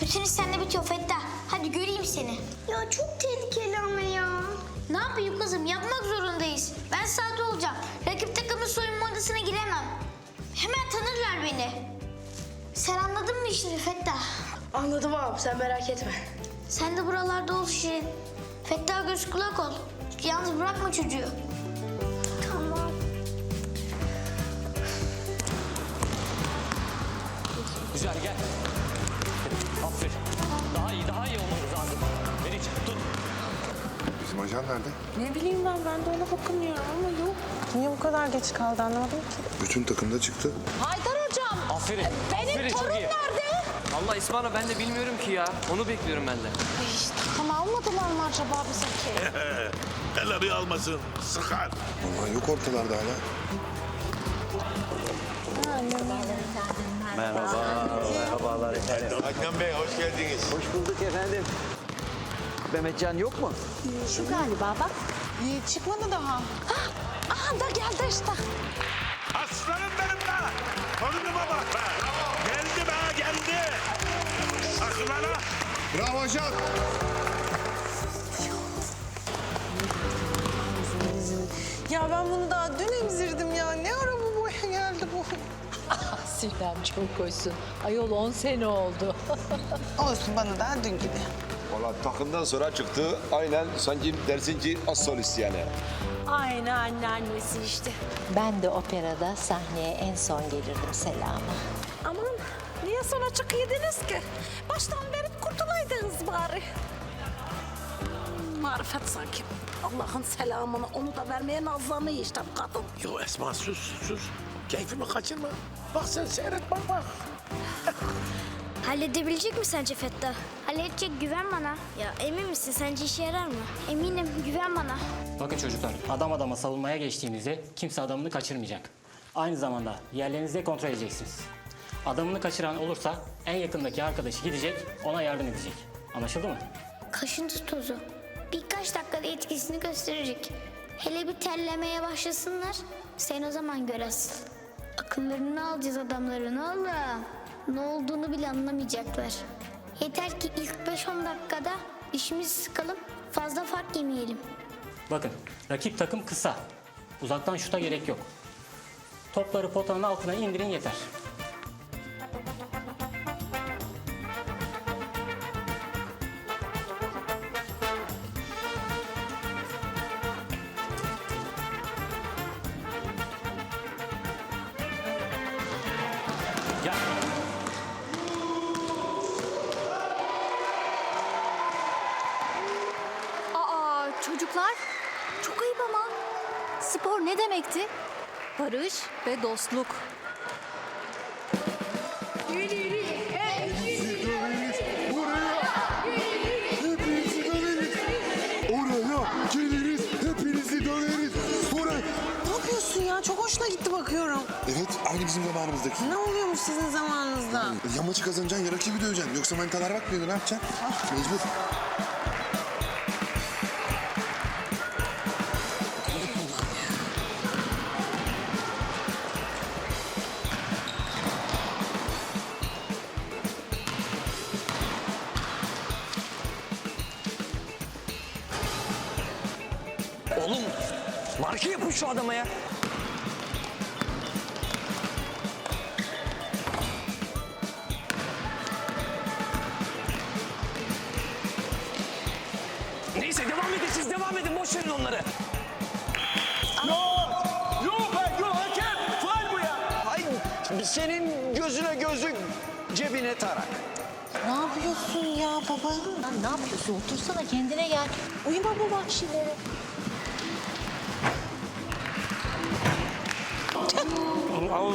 Bütün iş sende bitiyor Fettah. Hadi göreyim seni. Ya çok tehlikeli ama ya. Ne yapayım kızım? Yapmak zorundayız. Ben saat olacağım. Rakip takımın soyunma odasına giremem. Hemen tanırlar beni. Sen anladın mı işini Fettah? Anladım abi sen merak etme. Sen de buralarda ol Şirin. Fettah göz kulak ol. Yalnız bırakma çocuğu. Tamam. Güzel gel. Daha iyi, daha iyi olmamız lazım. Meriç tut. Bizim ajan nerede? Ne bileyim ben, ben de ona bakınıyorum ama yok. Niye bu kadar geç kaldı anlamadım ki. Bütün takımda çıktı. Haydar hocam, Aferin. benim Aferin, torun nerede? Vallahi İsmail ben de bilmiyorum ki ya. Onu bekliyorum ben de. Ay işte kan almadılar mı acaba bizimki? Hele bir almasın. Sıkar. Vallahi yok ortalarda hala. Hakan Bey hoş geldiniz. Hoş bulduk efendim. Mehmetcan yok mu? Şu galiba bak. İyi çıkmadı daha. Ah, aha da geldi işte. Aslanım benim be. Torunuma bak be. Geldi be geldi. Aslanım. Bravo ajan. Ya ben bunu daha dün emzirdim ya. Ne ara Sinem çok hoşsun. Ayol 10 sene oldu. Olsun bana daha dün gibi. Valla takımdan sonra çıktı. Aynen sanki dersin ki az solist yani. Aynı anneannesi işte. Ben de operada sahneye en son gelirdim Selama. Aman niye sonra çıkıyordunuz ki? Baştan verip kurtulaydınız bari. Marifet sanki. Allah'ın selamını onu da vermeye nazlanıyor işte bu kadın. Yo Esma sus sus. Keyfimi kaçırma. Bak sen seyret bak bak. Halledebilecek mi sence Fettah? Halledecek güven bana. Ya emin misin sence işe yarar mı? Eminim güven bana. Bakın çocuklar, adam adama savunmaya geçtiğinizde kimse adamını kaçırmayacak. Aynı zamanda yerlerinizi de kontrol edeceksiniz. Adamını kaçıran olursa en yakındaki arkadaşı gidecek, ona yardım edecek. Anlaşıldı mı? Kaşıntı tozu. Birkaç dakikada etkisini gösterecek. Hele bir terlemeye başlasınlar. Sen o zaman gör asıl. Akıllarını alacağız adamların oğlum. Ne olduğunu bile anlamayacaklar. Yeter ki ilk 5-10 dakikada işimizi sıkalım. Fazla fark yemeyelim. Bakın, rakip takım kısa. Uzaktan şuta gerek yok. Topları potanın altına indirin yeter. Ama. Spor ne demekti? Barış ve dostluk. Oraya geliriz, hepinizi döveriz. Oraya. Ne yapıyorsun ya? Çok hoşuna gitti bakıyorum. Evet, aynı bizim zamanımızdaki. Ne oluyormuş sizin zamanınızda? Ya maçı kazanacaksın ya rakibi döveceksin. Yoksa manitalar bakmıyordu ne yapacaksın? Mecbur. Marka yapın şu adama ya. Neyse devam edin siz devam edin boş verin onları. Yok be yok hakem. Faal bu ya. Ay senin gözüne gözü cebine tarak. Ne yapıyorsun ya baba? Lan ne yapıyorsun? Otursana kendine gel. Uyuma bu vahşilere. Aslanım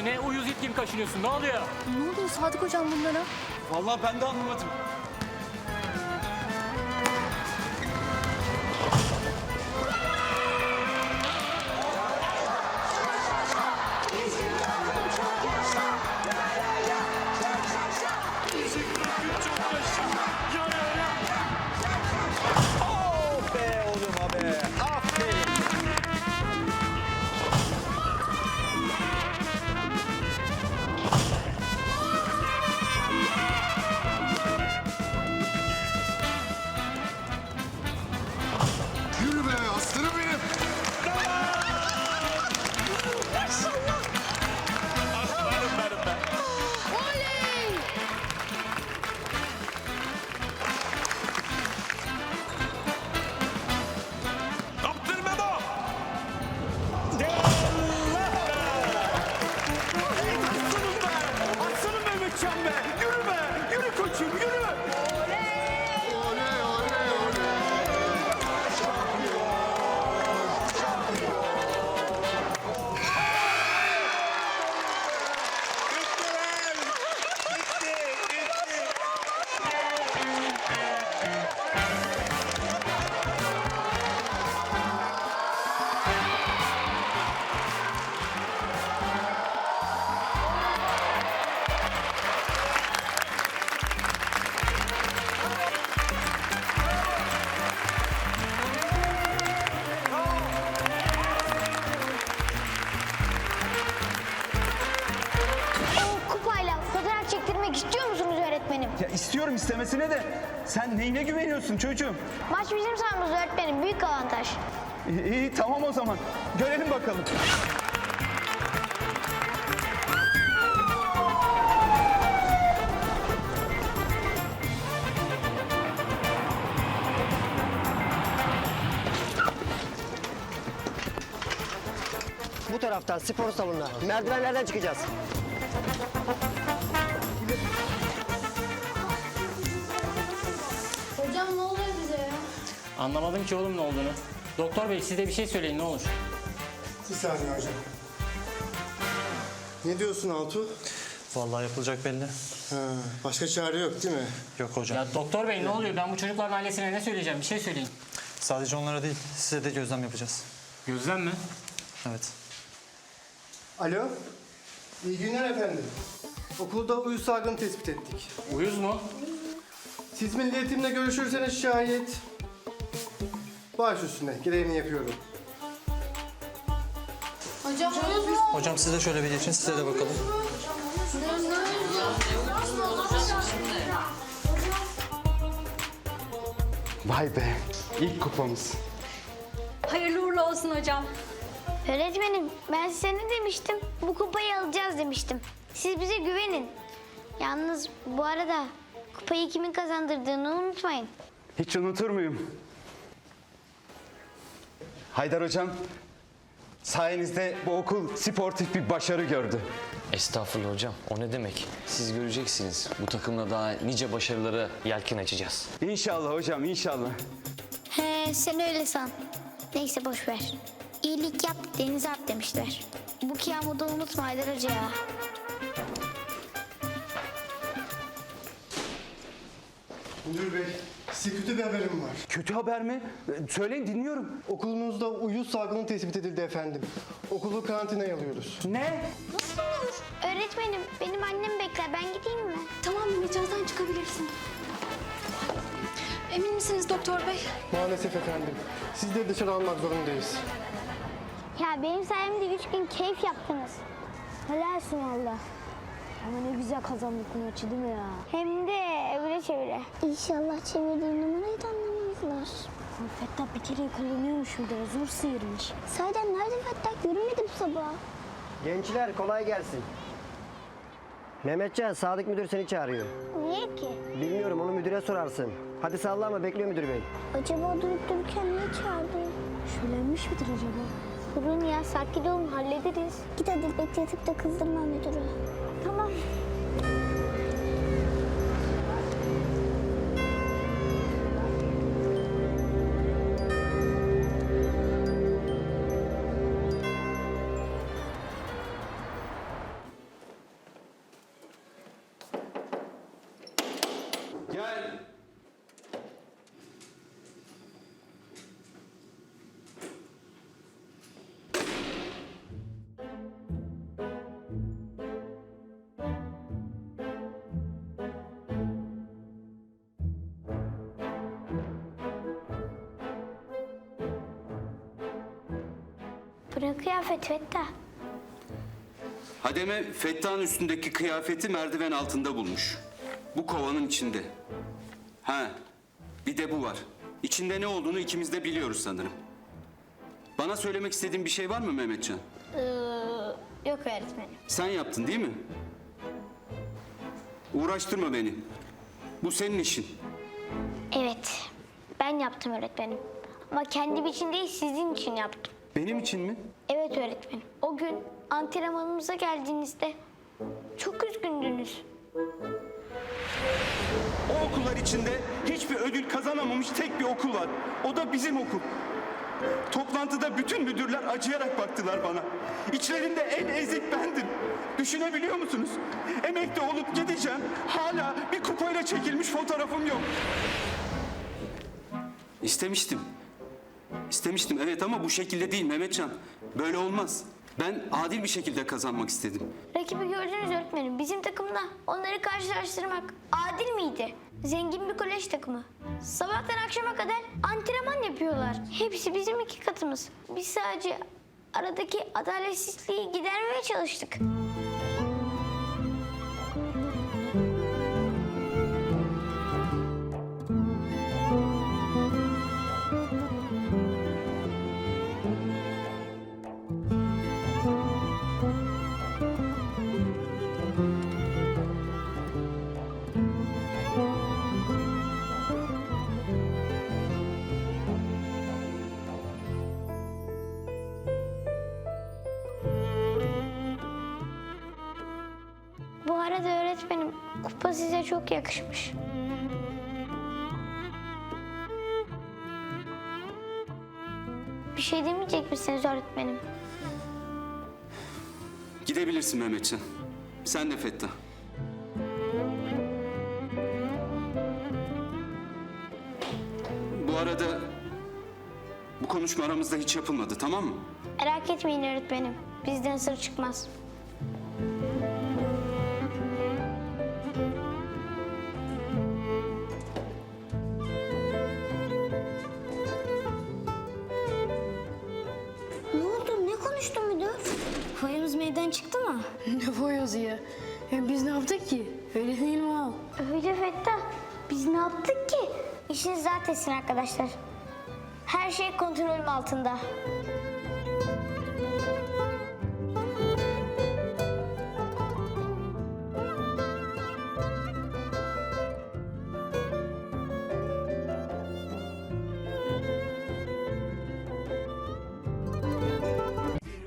oluyor? Ne uyuz it gibi kaşınıyorsun? Ne oluyor? Ne oluyor Sadık Hocam bunlara? Vallahi ben de anlamadım. İstiyorum istemesine de sen neyine güveniyorsun çocuğum? Maç bizim sahamızda öğretmenim. Büyük avantaj. İyi, iyi tamam o zaman. Görelim bakalım. Bu taraftan spor salonuna. Merdivenlerden çıkacağız. Anlamadım ki oğlum ne olduğunu. Doktor bey siz de bir şey söyleyin ne olur. Bir saniye hocam. Ne diyorsun Altu? Vallahi yapılacak belli. Ha, başka çare yok değil mi? Yok hocam. Ya doktor bey ne oluyor? Ben bu çocukların ailesine ne söyleyeceğim? Bir şey söyleyin. Sadece onlara değil, size de gözlem yapacağız. Gözlem mi? Evet. Alo. İyi günler efendim. Okulda uyuz salgını tespit ettik. Uyuz mu? Siz milli eğitimle görüşürseniz şayet... Baş üstüne. Gereğini yapıyorum. Hocam uyuz mu? Hocam siz de şöyle bir geçin, size de bakalım. Vay be. İlk kupamız. Hayırlı uğurlu olsun hocam. Öğretmenim ben size ne demiştim? Bu kupayı alacağız demiştim. Siz bize güvenin. Yalnız bu arada kupayı kimin kazandırdığını unutmayın. Hiç unutur muyum? Haydar hocam, sayenizde bu okul sportif bir başarı gördü. Estağfurullah hocam, o ne demek? Siz göreceksiniz. Bu takımla daha nice başarılara yelken açacağız. İnşallah hocam, inşallah. He sen öyle san. Neyse boş ver. İyilik yap denize at demişler. Bu kıyamoda unutma Haydar Hoca ya. Müdür bey, size kötü bir haberim var. Kötü haber mi? Söyleyin dinliyorum. Okulunuzda uyuz salgını tespit edildi efendim. Okulu karantinaya alıyoruz. Ne? Öğretmenim benim annem bekler ben gideyim mi? Tamam sen çıkabilirsin. Emin misiniz doktor bey? Maalesef efendim. Sizleri dışarı almak zorundayız. Ya benim sayemde üç gün keyif yaptınız. Helalsin valla. Ama ne güzel kazandık bu maçı değil mi ya? Hem de evre çevire. İnşallah çevirdiğin numarayı da anlamazlar. Fettah bir kere kullanıyormuş bir de zor sıyırmış. Sahiden nerede Fettah? Görünmedi bu sabah. Gençler kolay gelsin. Mehmetcan, Sadık müdür seni çağırıyor. Niye ki? Bilmiyorum onu müdüre sorarsın. Hadi sallama bekliyor müdür bey. Acaba durup dururken niye çağırdı? Şüphelenmiş midir acaba? Durun ya sakin olun hallederiz. Git hadi bekletip de kızdırma müdürü. Tamam. Bu ne kıyafet Fettah? Hademe Fettah'ın üstündeki kıyafeti merdiven altında bulmuş. Bu kovanın içinde. Ha, bir de bu var. İçinde ne olduğunu ikimiz de biliyoruz sanırım. Bana söylemek istediğin bir şey var mı Mehmetcan? Ee, yok öğretmenim. Sen yaptın değil mi? Uğraştırma beni. Bu senin işin. Evet. Ben yaptım öğretmenim. Ama kendim için değil sizin için yaptım. Benim için mi? Evet öğretmenim. O gün antrenmanımıza geldiğinizde çok üzgündünüz. O okullar içinde hiçbir ödül kazanamamış tek bir okul var. O da bizim okul. Toplantıda bütün müdürler acıyarak baktılar bana. İçlerinde en ezik bendim. Düşünebiliyor musunuz? Emekli olup gideceğim. Hala bir kupayla çekilmiş fotoğrafım yok. İstemiştim. İstemiştim evet ama bu şekilde değil Mehmetcan. Böyle olmaz. Ben adil bir şekilde kazanmak istedim. Rakibi gördünüz öğretmenim. Bizim takımda onları karşılaştırmak adil miydi? Zengin bir kolej takımı. Sabahtan akşama kadar antrenman yapıyorlar. Hepsi bizim iki katımız. Biz sadece aradaki adaletsizliği gidermeye çalıştık. Kupa size çok yakışmış. Bir şey demeyecek misiniz öğretmenim? Gidebilirsin Mehmetcan. Sen de Fettah. Bu arada bu konuşma aramızda hiç yapılmadı tamam mı? Merak etmeyin öğretmenim. Bizden sır çıkmaz. Foyamız meydan çıktı mı? Ne foyası ya? ya? Biz ne yaptık ki? Öyle değil mi abi? Öyle Fettah. Biz ne yaptık ki? İşiniz rahat etsin arkadaşlar. Her şey kontrolüm altında.